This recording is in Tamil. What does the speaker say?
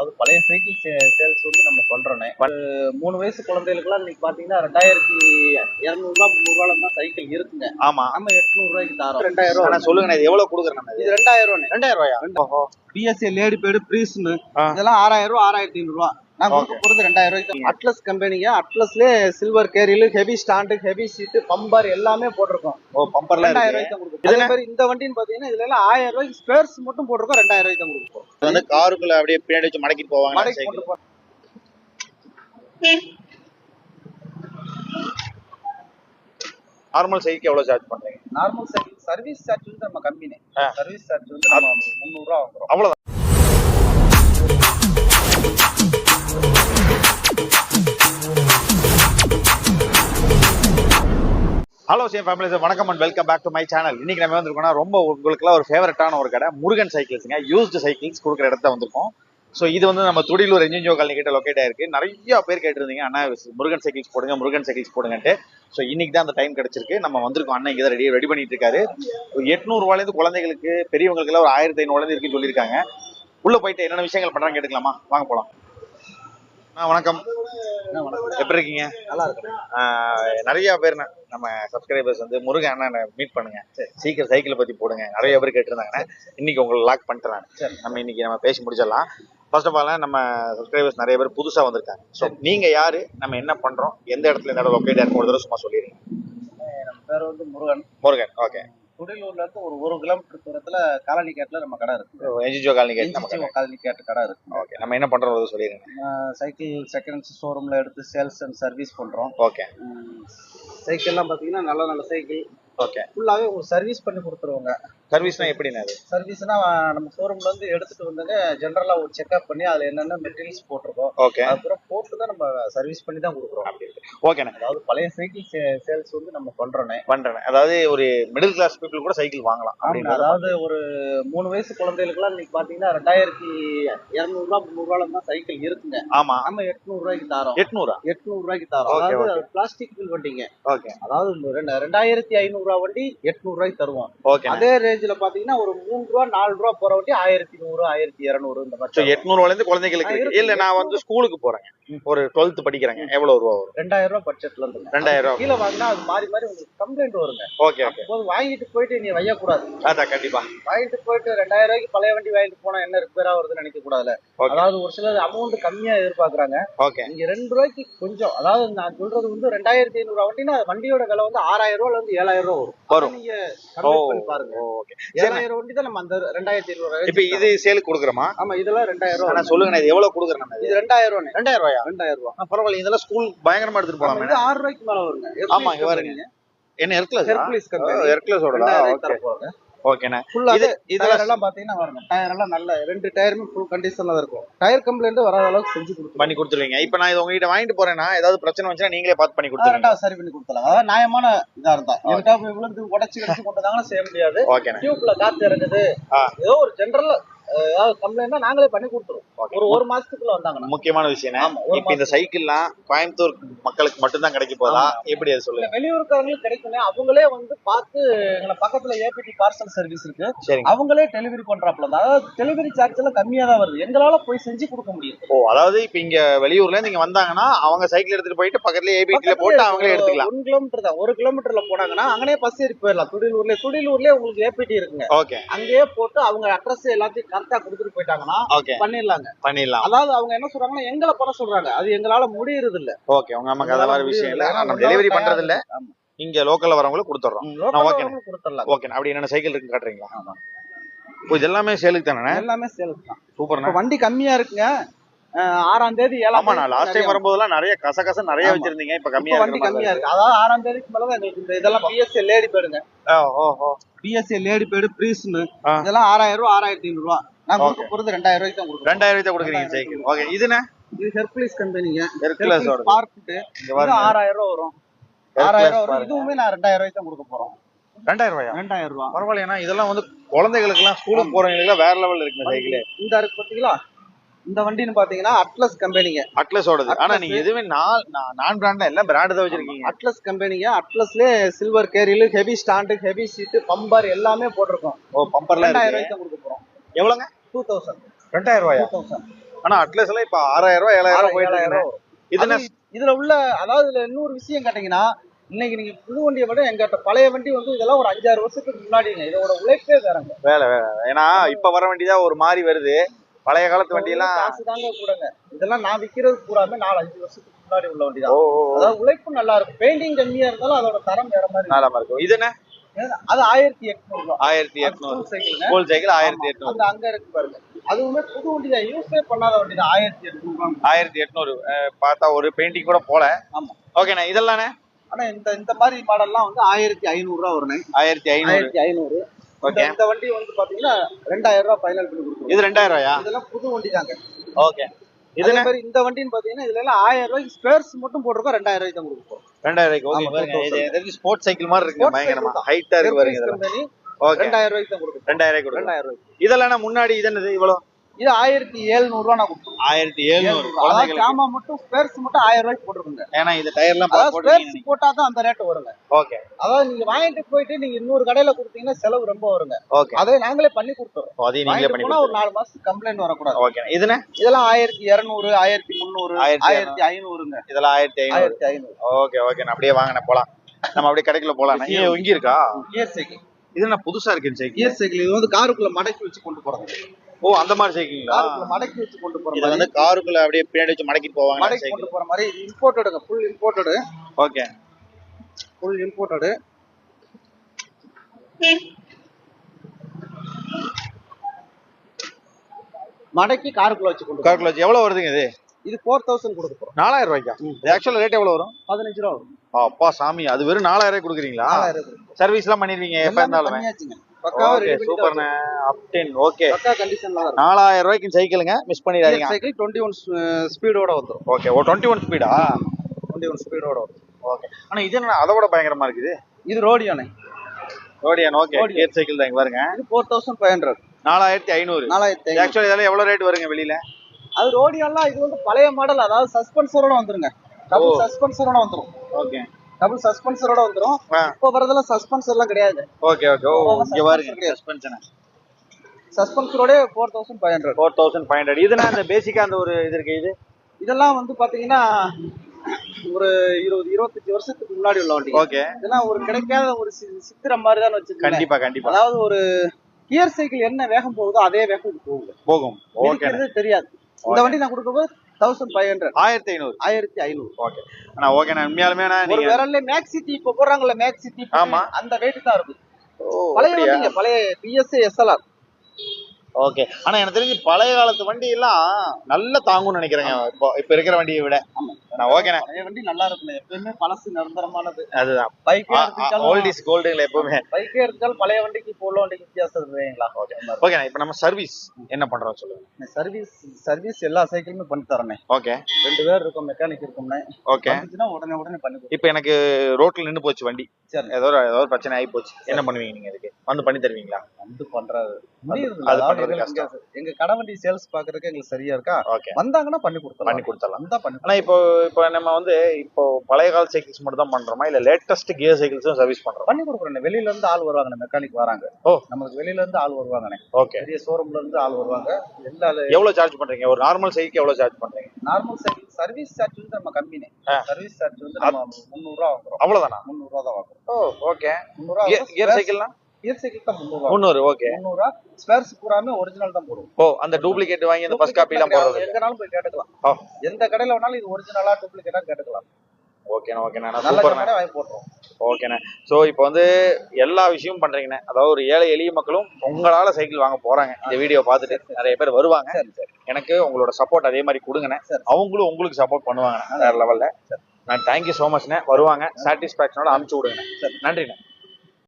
அதாவது பழைய சைக்கிள் சேல்ஸ் வந்து நம்ம ஒரு மூணு வயசு குழந்தைகளுக்குலாம் இன்னைக்கு பாத்தீங்கன்னா ரெண்டாயிரத்தி இரநூறுவா முந்நூறுவால தான் சைக்கிள் இருக்குங்க. ஆமா. நம்ம எட்நூறு ரூபாய்க்கு தரோம். ரெண்டாயிரம். ரூபாய் சொல்லுங்க இது எவ்வளவு கொடுக்குறேன் நம்ம இது? ரெண்டாயிரம் ரூபாய்? ரெண்டாயிரம் ரூபாயா பிஎஸ்சி லேடி பேடு ப்ரீஸ்னு. இதெல்லாம் ஆறாயிரம் ரூபா ஆறாயிரத்தி ஐநூறு ரூபா நான் கொடுக்க போறது ரெண்டாயிரம் ரூபாய்க்கு அட்லஸ் கம்பெனிங்க அட்லஸ்லயே silver carrier heavy stand heavy seat bumper எல்லாமே போட்டிருக்கோம். ஓ பம்பர்ல ரெண்டாயிரம் ரூபாய்க்கு தான் கொடுக்கும் அதே மாதிரி இந்த வண்டின்னு பாத்தீங்கன்னா இதுல எல்லாம் ஆயிரம் ரூபாய்க்கு ஸ்பேர்ஸ் மட்டும் போட்டிருக்கோம் ரெண்டாயிரம் ரூபாய்க்கு தான் கொடுக்கும் வந்து காருக்குள்ள அப்படியே பின்னாடி வச்சு மடக்கிட்டு போவாங்க மடக்கி சைக்கிள். கொண்டு போ நார்மல் சைக்கிள் எவ்வளவு சார்ஜ் பண்றீங்க? நார்மல் சைக்கிள் சர்வீஸ் சார்ஜ் வந்து நம்ம கம்மினே. ஆ. சர்வீஸ் சார்ஜ் வந்து நம்ம முந்நூறு ரூபா வாங்குறோம். அவ்வளவுதான். ஹலோ சேம் ஃபேமிலி சார் வணக்கம் and welcome back to my channel இன்னைக்கு நம்ம வந்திருக்கோம்னா ரொம்ப உங்களுக்குலாம் ஒரு ஃபேவரட்டான ஒரு கடை. முருகன் சைக்கிள்ஸுங்க யூஸ்டு சைக்கிள்ஸ் கொடுக்குற இடத்த வந்திருக்கோம். ஸோ இது வந்து நம்ம துடிலூர் என்ஜின்ஜோ காலனி கிட்ட லொக்கேட் ஆயிருக்கு. நிறைய பேர் கேட்டிருந்தீங்க அண்ணா முருகன் சைக்கிள்ஸ் போடுங்க முருகன் சைக்கிள்ஸ் போடுங்கன்ட்டு. ஸோ இன்னைக்கு தான் அந்த டைம் கிடைச்சிருக்கு. நம்ம வந்திருக்கோம் அண்ணன் இங்கே தான் ரெடி ரெடி பண்ணிட்டு இருக்காரு. எட்நூறுவாலேருந்து குழந்தைகளுக்கு பெரியவங்களுக்குலாம் ஒரு ஆயிரத்தி ஐநூறுலேருந்து இருக்குன்னு சொல்லியிருக்காங்க. உள்ள போயிட்டு என்னென்ன விஷயங்கள் பண்றாங்க கேட்டுக்கலாமா? வாங்க போலாம். அண்ணா வணக்கம். என்ன வணக்கம். எப்படி இருக்கீங்க? நல்லா இருக்கும் நிறைய பேர் நம்ம சப்ஸ்கிரைபர்ஸ் வந்து முருகன் அண்ணனை மீட் பண்ணுங்க. சீக்கிரம் சைக்கிளை பத்தி போடுங்க. நிறைய பேர் கேட்டிருந்தாங்க இன்னைக்கு உங்களை லாக் பண்ணிட்டு நான். சரி. நம்ம இன்னைக்கு நம்ம பேசி முடிச்சிடலாம். ஃபர்ஸ்ட் ஆஃப் ஆல் நம்ம சப்ஸ்கிரைபர்ஸ் நிறைய பேர் புதுசா வந்திருக்காங்க. ஸோ நீங்க யாரு? நம்ம என்ன பண்றோம்? எந்த இடத்துல இந்த லொக்கேட் இருக்கும் ஒரு தடவை சும்மா சொல்லிடுங்க. பேர் வந்து முருகன். முருகன். ஓகே குடிலூர்ல இருந்து ஒரு ஒரு கிலோமீட்டர் தூரத்துல காலனி கேட்ல நம்ம கடை இருக்கு. NGO colony gate. Colony gate கடை இருக்கு. ஓகே நம்ம என்ன பண்றோம் சொல்லிடுங்க. சைக்கிள் செகண்ட் ஷோரூம்ல எடுத்து சேல்ஸ் அண்ட் சர்வீஸ் பண்றோம். ஓகே. சைக்கிள்லாம் பாத்தீங்கன்னா நல்ல நல்ல சைக்கிள். ஓகே. ஃபுல்லாவே உங்களுக்கு சர்வீஸ் பண்ணி கொடுத்துருவாங்க. சர்வீஸ்னா எப்படின்னா அது? சர்வீஸ்னா நம்ம ஷோரூம்ல இருந்து எடுத்துட்டு வந்துங்க ஜென்ரலா ஒரு செக்அப் பண்ணி அதுல என்னென்ன மெட்டீரியல்ஸ் போட்டிருக்கோம் ஓகே அதுக்கப்புறம் போட்டு தான் நம்ம சர்வீஸ் பண்ணி தான் கொடுக்குறோம். ஓகேண்ணே அதாவது பழைய சைக்கிள் சேல்ஸ் வந்து நம்ம பண்றோண்ணே பண்றேன் அதாவது ஒரு மிடில் கிளாஸ் பீப்புள் கூட சைக்கிள் வாங்கலாம் அப்படின்னு அதாவது ஒரு மூணு வயசு குழந்தைகளுக்குலாம் இன்னைக்கு பாத்தீங்கன்னா ரெண்டாயிரத்தி இரநூறுவா முந்நூறுவால தான் சைக்கிள் இருக்குங்க. ஆமா. நம்ம எட்நூறு ரூபாய்க்கு தரோம். எட்நூறா? எட்நூறு ரூபாய்க்கு தரோம் அதாவது பிளாஸ்டிக் வண்டிங்க. ஓகே அதாவது ரெண்டாயிரத்தி ஐநூறு ரூபா வண்டி எட்நூறு ரூபாய்க்கு தருவோம். ஓகே அதே ரேஞ்சில பாத்தீங்கன்னா ஒரு மூணு ரூபா நாலு ரூபா போற வண்டி ஆயிரத்தி நூறு ஆயிரத்தி இருநூறு இந்த மாதிரி எட்நூறுவால இருந்து குழந்தைகளுக்கு ஆ, இருக்கு. இருக்கு, இல்ல நான் வந்து ஸ்கூலுக்கு போறேன். ஒரு டுவெல்த் படிக்கிறேங்க. எவ்வளவு ரூபா வரும்? ரெண்டாயிரம் ரூபாய் பட்ஜெட்ல இருந்து ரெண்டாயிரம் ரூபா கீழே வாங்கினா அது மாறி மாறி உங்களுக்கு கம்ப்ளைண்ட் வருங்க. ஓகே ஓகே போது வாங்கிட்டு போயிட்டு நீ வையக்கூடாது. அதான் கண்டிப்பா. வாங்கிட்டு போயிட்டு ரெண்டாயிரம் ரூபாய்க்கு பழைய வண்டி வாங்கிட்டு போனா என்ன ரிப்பேரா வருதுன்னு நினைக்க கூடாதுல அதாவது ஒரு சிலர் அமௌண்ட் கம்மியா எதிர்பார்க்கறாங்க. ஓகே இங்க ரெண்டு ரூபாய்க்கு கொஞ்சம் அதாவது நான் சொல்றது வந்து ரெண்டாயிரத்தி ஐநூறு வண்டினா வண்டியோட விலை வந்து ஆறாயிரம் ரூபாய்ல இருந்து ஏழாயிரம் ரூபாய் வரும். வரும். நீங்க பாருங்க. ஓகே ஏழாயிரம் வண்டி தான் நம்ம அந்த ரெண்டாயிரத்தி ஐநூறு இப்போ இது சேலுக்கு கொடுக்குறோமா? ஆமா இதெல்லாம் ரெண்டாயிரம் ரூபாய் சொல்லுங்க இது எவ்வளவு கொடுக்குறேன் நம்ம இது? ரெண்டாயிரம் ரூபாய் ரெண்டாயிரம் ரூபாயா? ரெண்டாயிரம் ரூபாய் ஆ, பரவாயில்ல இதெல்லாம் ஸ்கூல் பயங்கரமா எடுத்துட்டு போலாம் இது ஆறு ரூபாய்க்கு மேல வருங்க. ஆமா, பாருங்க. என்ன ஹெர்க்லஸ் ஹெர்குலிஸ் கம்பெனி. ஹெர்க்லஸோட ஓகேண்ணே. இது இதெல்லாம் எல்லாம் பாத்தீங்கன்னா பாருங்க டயர் எல்லாம் நல்ல ரெண்டு டயருமே ஃபுல் கண்டிஷன்ல தான் இருக்கும். டயர் கம்ப்ளைண்ட் வராத அளவுக்கு செஞ்சு கொடுத்துருவாங்க பண்ணி கொடுத்துருவீங்க. இப்போ நான் இது உங்ககிட்ட வாங்கிட்டு போறேன்னா ஏதாவது பிரச்சனை வந்துச்சுன்னா நீங்களே பார்த்து பண்ணி கொடுத்துருங்க. சரி பண்ணி கொடுத்தலாம் அதாவது நியாயமான இதா இருந்தா. போய் விழுந்து உடச்சு கடிச்சு கொண்டதாங்கன்னா செய்ய முடியாது. டியூப்ல காத்து இறங்குது. ஏதோ ஒரு ஜெனரல் ஏதாவது கம்ப்ளைண்ட்னா நாங்களே பண்ணி கொடுத்துருவோம். ஒரு ஒரு மாசத்துக்குள்ள வந்தாங்கன்னா. முக்கியமான விஷயம் இப்போ இந்த சைக்கிள்லாம் கோயம்புத்தூர் மக்களுக்கு மட்டும்தான் கிடைக்க போதா? எப்படி அது சொல்லுங்க? வெளியூருக்காரங்களுக்கு கிடைக்குமே அவங்களே வந்து பார்த்து எங்களை பக்கத்துல ஏபிடி பார்சல் சர்வீஸ் இருக்கு. அவங்களே டெலிவரி பண்றாப்ல. அதாவது டெலிவரி சார்ஜ் எல்லாம் கம்மியா தான் வருது. எங்களால போய் செஞ்சு கொடுக்க முடியும் ஓ அதாவது இப்ப இங்க வெளியூர்ல இருந்து இங்க வந்தாங்கன்னா அவங்க சைக்கிள் எடுத்துட்டு போயிட்டு பக்கத்துல ஏபிடில போட்டு அவங்களே எடுத்துக்கலாம். ஒன் கிலோமீட்டர் தான். ஒரு கிலோமீட்டர்ல போனாங்கன்னா அங்கனே பஸ் ஏறி போயிடலாம். துடிலூர்ல துடிலூர்லயே உங்களுக்கு ஏபிடி இருக்குங்க. ஓகே அங்கேயே போட்டு அவங்க அட்ரஸ் எல்லாத்தையும் கரெக்டா கொடுத்துட்டு போயிட்டாங்கன்னா பண்ணிடலாங்க. பண்ணிடலாம். அதாவது அவங்க என்ன சொல்றாங்கன்னா எங்களை பண்ண சொல்றாங்க. அது எங்களால முடியறது இல்ல ஓகே உங்க நமக்கு அது மாதிரி விஷயம் இல்ல. நம்ம டெலிவரி பண்றது இல்ல இங்க லோக்கல்ல வரவங்களுக்கு கொடுத்துறோம். ஓகே. கொடுத்துடலாம். ஓகே அப்படி என்னென்ன சைக்கிள் இருக்குன்னு காட்டுறீங்களா? இது எல்லாமே சேலுக்கு தானே? எல்லாமே சேல்ஸ் தான். இப்ப வண்டி கம்மியா இருக்குங்க. ஆறாம் தேதி ஏழாம் லாஸ்ட் டைம் வரும்போதெல்லாம் நிறைய கச கச நிறைய. வச்சிருந்தீங்க. இப்ப கம்மியா வண்டி கம்மியா இருக்கு. அதாவது ஆறாம் தேதிக்கு மேலதான் எங்களுக்கு இந்த இதெல்லாம் பிஎஸ்சி லேடி ஓ ஓ பிஎஸ்சி லேடி பேடு ப்ரீஸ்னு. இதெல்லாம் ஆறாயிரம் ரூபா ஆறாயிரத்தி ஐநூறு ரூபா நான் கொடுக்க போறது ரெண்டாயிரம் ரூபாய்க்கு தான் கொடுக்குறேன் ரெண்டாயிரம் ரூபாய் கொடுக்குறீங்க சைக்கிள் ஓகே இதுண்ணே? இது ஹெர்குலிஸ் கம்பெனிங்க ஹெர்குலஸ் பார்க்கிட்டு இது. ஆறாயிரம் ரூபா வரும். ஆறாயிரம் ரூபா வரும். இதுவுமே நான் ரெண்டாயிரம் ரூபாய்க்கு தான் கொடுக்க போறோம். ரெண்டாயிரம் ரூபாயா? ரெண்டாயிரம் ரூபா. பரவாயில்ல ஏன்னா இதெல்லாம் வந்து குழந்தைகளுக்கு எல்லாம் ஸ்கூலுக்கு போறவங்களுக்கு வேற லெவல்ல இருக்கு சைக்கிள் இந்த இருக்கு பாத்தீங்களா? இந்த வண்டின்னு பாத்தீங்கன்னா அட்லஸ் கம்பெனிங்க அட்லஸோடது ஆனா. நீங்க எதுவுமே நான் நான் பிராண்ட் எல்லாம் பிராண்ட் தான் வச்சிருக்கீங்க. அட்லஸ் கம்பெனிங்க அட்லஸ்லயே silver carrier heavy stand heavy seat bumper எல்லாமே போட்டிருக்கோம். ஓ பம்பர்ல ரெண்டாயிரம் ரூபாய்க்கு கொடுக்க போறோம். எவ்வளவுங்க டூ தௌசண்ட் ரெண்டாயிரம் ரூபாயா? டூ தௌசண்ட் ஆனா அட்லஸ் எல்லாம் இப்ப ஆறாயிரம் ரூபாய் ஏழாயிரம் ரூபாய் ஏழாயிரம் இருக்குண்ணே. இது என்ன அது இதுல உள்ள அதாவது இதுல இன்னொரு விஷயம் கேட்டீங்கன்னா இன்னைக்கு நீங்க புது வண்டியை விட எங்கிட்ட பழைய வண்டி வந்து இதெல்லாம் ஒரு அஞ்சாறு வருஷத்துக்கு முன்னாடிங்க. இதோட உழைப்பே வேறங்க. வேலை வேலை ஏன்னா இப்ப வர வண்டி தான் ஒரு மாதிரி வருது. பழைய காலத்து வண்டி எல்லாம் காசு தாங்க கூடங்க. இதெல்லாம் நான் விக்கிறது பூராமே நாலு அஞ்சு வருஷத்துக்கு முன்னாடி உள்ள வண்டி தான். அதாவது உழைப்பு நல்லா இருக்கும். பெயிண்டிங் கம்மியா இருந்தாலும் அதோட தரம் வேற மாதிரி நல்லாம இருக்கும். இது என்ன. அது ஆயிரத்தி எட்நூறு ஆயிரத்தி எட்நூறு. ஸ்கூல் சைக்கிள் ஆயிரத்தி. எட்நூறு. அங்க இருக்கு பாருங்க. அதுவுமே புது வண்டி தான். யூஸே பண்ணாத வண்டி தான். ஆயிரத்தி எட்நூறு ஆயிரத்தி எட்நூறு. பார்த்தா ஒரு பெயிண்டிங் கூட போல. ஆமா. ஓகேண்ணே இதெல்லாம்ண்ணே ஆனா இந்த இந்த மாதிரி மாடல்லாம் வந்து ஆயிரத்தி ஐநூறு ரூபா வருங்க ஆயிரத்தி ஐநூறு. ஐநூறு. ஓகே இந்த வண்டி வந்து பாத்தீங்கன்னா ரெண்டாயிரம் ரூபாய் ஃபைனல் பண்ணி கொடுக்குறோம் இது ரெண்டாயிரம் ரூபாயா இதெல்லாம் புது வண்டி தாங்க. ஓகே இதே மாதிரி இந்த வண்டின்னு பாத்தீங்கன்னா இதுல எல்லாம் ஆயிரம் ரூபாய்க்கு ஸ்பேர்ஸ் மட்டும் போட்டிருக்கோம் ரெண்டாயிரம் ரூபாய்க்கு தான் கொடுப்போம். ரெண்டாயிரம் ரூபாய்க்கு இது 2000. தெரிஞ்சு ஸ்போர்ட்ஸ் சைக்கிள் மாதிரி Sports பயங்கரமா. ஹைட்டா இருக்கு பாருங்க இதெல்லாம். கம்பெனி ஓகே ரெண்டாயிரம் ரூபாய்க்கு தான் கொடுக்கும். ரெண்டாயிரம் ரூபாய்க்கு ரெண்டாயிரம் ரூபாய்க்கு. இதெல்லாம் முன்னாடி இது என்னது இவ்வளவு? இது ஆயிரத்தி எழுநூறு ரூபா நான் கொடுப்போம் ஆயிரத்தி எழுநூறு ஜாமா மட்டும் ஸ்பேர்ஸ் மட்டும் ஆயிரம் ரூபாய்க்கு போட்டிருக்குங்க. ஏன்னா இந்த டயர்லாம் ஸ்பேர்ஸ் போட்டா தான் அந்த ரேட் வருங்க. ஓகே அதாவது நீங்க வாங்கிட்டு போயிட்டு நீங்க இன்னொரு கடையில கொடுத்தீங்கன்னா செலவு ரொம்ப வருங்க. ஓகே அதை நாங்களே பண்ணி கொடுத்துறோம். அதையும் நீங்களே பண்ணி ஒரு நாலு மாசத்துக்கு கம்ப்ளைண்ட் வரக்கூடாது. ஓகே இதுண்ணே இதெல்லாம் ஆயிரத்தி இருநூறு ஆயிரத்தி முந்நூறு ஆயிரத்தி ஐநூறுங்க. இதெல்லாம் ஆயிரத்தி ஐநூறு. ஆயிரத்தி ஐநூறு. ஓகே ஓகே நான் அப்படியே வாங்கினேன். போலாம். நம்ம அப்படியே கடைக்குள்ள போலாம் இங்க இருக்கா? கியர் சைக்கிள் இது என்ன புதுசா இருக்கு சைக்கிள் கியர் சைக்கிள் இது வந்து காருக்குள்ள மடக்கி வச்சு கொண்டு போறது ஓ அந்த மாதிரி சைக்கிங்களா காருக்குள்ள மடக்கி வச்சு கொண்டு போற இது வந்து காருக்குள்ள அப்படியே பின்னாடி வச்சு மடக்கிட்டு போவாங்க மடக்கி கொண்டு போற மாதிரி. இம்போர்ட்டடுங்க full imported okay. Full imported மடக்கி காருக்குள்ள வச்சு கொண்டு. காருக்குள்ள வச்சு எவ்வளவு வருதுங்க இது? இது ஃபோர் தௌசண்ட் கொடுக்க போறோம் நாலாயிரம் ரூபாய்க்கா? இது ஆக்சுவலா ரேட் எவ்வளவு வரும்? பதினஞ்சு ரூபா வரும். அப்பா சாமி. அது வெறும் நாலாயிரம் ரூபாய் கொடுக்குறீங்களா. சர்வீஸ் எல்லாம் பண்ணிருவீங்க எப்ப இருந்தாலுமே. ஓகே சூப்பர்ண்ணே அப்டென் ஓகே. நாலாயிரம் ரூபாய்க்கு சைக்கிளுங்க மிஸ் பண்ணிடாதீங்க. சைக்கிள் டுவெண்ட்டி ஒன் ஸ்பீடோட வந்துரும். ஓகே ஓ டுவெண்ட்டி ஒன் ஸ்பீடா டுவெண்ட்டி ஒன் ஸ்பீடோட வரும் ஓகே ஆனா இது என்ன அதை விட பயங்கரமா இருக்குது? இது ரோடியோனே ஓடியான் ஓகே. கேட் சைக்கிள் தான் பாருங்க. இது ஃபோர் தௌசண்ட் ஃபைவ் ஹண்ட்ரட் நாலாயிரத்தி ஐநூறு. நாலாயிரத்தி. ஆக்சுவலி இதெல்லாம் எவ்வளவு ரேட் வருங்க வெளியில? அது ரோடியோலாம் இது வந்து பழைய மாடல் அதாவது சஸ்பென்சரோட வந்துருங்க. டபுள் சஸ்பென்சரோட வந்துரும். ஓகே டபுள் சஸ்பென்சரோட வந்துரும். இப்போ வரதெல்லாம் சஸ்பென்சர்லாம் கிடையாது. Okay okay. இங்க பாருங்க. Suspension சஸ்பென்சரோட four thousand five hundred four thousand five hundred இதுனா அந்த பேசிக்கா அந்த ஒரு இது இருக்கு இது? இதெல்லாம் வந்து பாத்தீங்கன்னா ஒரு இருபது இருபத்தஞ்சு வருஷத்துக்கு முன்னாடி உள்ள வண்டி. ஓகே. இதெல்லாம் ஒரு கிடைக்காத ஒரு சித்திரம் மாதிரி தான் வச்சிருக்கேன் கண்டிப்பா கண்டிப்பா. அதாவது ஒரு கியர் சைக்கிள் என்ன வேகம் போகுதோ அதே வேகம் போகுது. போகும். ஓகே. தெரியாது. இந்த வண்டி நான் கொடுக்கும்போது தௌசண்ட் ஃபைவ் ஹண்ட்ரட் ஆயிரத்தி ஐநூறு. ஆயிரத்தி ஐநூறு. ஓகே ஆனா ஓகே நான் உண்மையாலுமே ஒரு நீங்க விரல்ல மேக் சிட்டி இப்ப போடுறாங்கல்ல மேக் சிட்டி ஆமா. அந்த வெயிட் தான் இருக்கும். பழைய பழைய பிஎஸ்ஏ எஸ்எல்ஆர் ஓகே ஆனா எனக்கு தெரிஞ்சு பழைய காலத்து வண்டி எல்லாம் நல்லா தாங்கும்னு நினைக்கிறேங்க. இப்போ இப்ப இருக்கிற வண்டியை விட. நான் ஓகேண்ணே பழைய வண்டி நல்லா இருக்கும் எப்பயுமே பழசு நிரந்தரமானது. அதுதான். பைக்கே எடுத்துக்கிட்டாலும் ஓல்ட் இஸ் கோல்டுங்களா எப்பவுமே. பைக்கே எடுத்தாலும் பழைய வண்டிக்கு இப்போ உள்ள வண்டிக்கு வித்தியாசம் இருக்குங்களா ஓகேண்ணா இப்போ நம்ம சர்வீஸ் என்ன பண்றோம் சொல்லுங்க. சர்வீஸ் சர்வீஸ் எல்லா சைக்கிளுமே பண்ணி தரேனே ஓகே ரெண்டு பேர் இருக்கும் மெக்கானிக் இருக்கும்னே ஓகே உடனே உடனே பண்ணி. இப்போ எனக்கு ரோட்ல நின்னு போச்சு வண்டி. சரி ஏதோ ஏதோ பிரச்சனை ஆகி போச்சு. என்ன பண்ணுவீங்க நீங்க இதுக்கு வந்து பண்ணி தருவீங்களா? வந்து பண்றது. அது பண்றது இங்க- எங்க கடை வண்டி சேல்ஸ் பாக்குறதுக்கு எங்களுக்கு சரியா இருக்கா? வந்தாங்கன்னா பண்ணி கொடுத்துறோம் பண்ணி கொடுத்துடலாம். வந்தா பண்ணி ஆனா இப்போ இப்போ நம்ம வந்து இப்போ பழைய கால சைக்கிள்ஸ் மட்டும் தான் பண்றோமா? இல்ல லேட்டஸ்ட் கியர் சைக்கிள்ஸும் சர்வீஸ் பண்றோம்? பண்ணி கொடுக்குறேன் வெளியில இருந்து ஆள் வருவாங்க. மெக்கானிக் வராங்க. ஓ. நமக்கு வெளியில இருந்து ஆள் வருவாங்கண்ணே. ஓகே பெரிய ஷோரூம்ல இருந்து ஆள் வருவாங்க. எல்லா எவ்வளவு சார்ஜ் பண்றீங்க? ஒரு நார்மல் சைக்கிள் எவ்வளவு சார்ஜ் பண்றீங்க? நார்மல் சைக்கிள் சர்வீஸ் சார்ஜ் வந்து நம்ம கம்மினே. சர்வீஸ் சார்ஜ் வந்து நம்ம முந்நூறு ரூபா வாங்குறோம். அவ்வளவுதானா? முந்நூறு ரூபா தான் வாங்குறோம். ஓ ஓகே முந்நூறு ரூபா கியர் சைக்கிள்னா கியர் சைக்கிள் தான் முந்நூறு ஓகே முந்நூறு ரூபா. ஸ்பேர்ஸ் பூராமே ஒரிஜினல் தான் போடுவோம். ஓ அந்த டூப்ளிகேட் வாங்கி அந்த ஃபர்ஸ்ட் காப்பி எல்லாம் போடுறது. எங்கனாலும் போய் கேட்டுக்கலாம். ஓ. எந்த கடையில வேணாலும் இது ஒரிஜினலா டூப்ளிகேட்டா கேட்டுக்கலாம். ஓகேண்ணா ஓகேண்ணா சூப்பர்ண்ணே கடை வாங்கி போட்டுரும் ஓகேண்ணே ஸோ இப்போ வந்து எல்லா விஷயமும் பண்றீங்கண்ணே. அதாவது ஒரு ஏழை எளிய மக்களும் உங்களால சைக்கிள் வாங்க போறாங்க. இந்த வீடியோ பார்த்துட்டு நிறைய பேர் வருவாங்க. சரி எனக்கு உங்களோட சப்போர்ட் அதே மாதிரி கொடுங்கண்ணே. அவங்களும் உங்களுக்கு சப்போர்ட் பண்ணுவாங்க வேற லெவல்ல நான் தேங்க்யூ ஸோ மச்ண்ணே வருவாங்க. சாட்டிஸ்ஃபேக்ஷனோட அனுப்பிச்சு விடுங்க நன்றிண்ணே.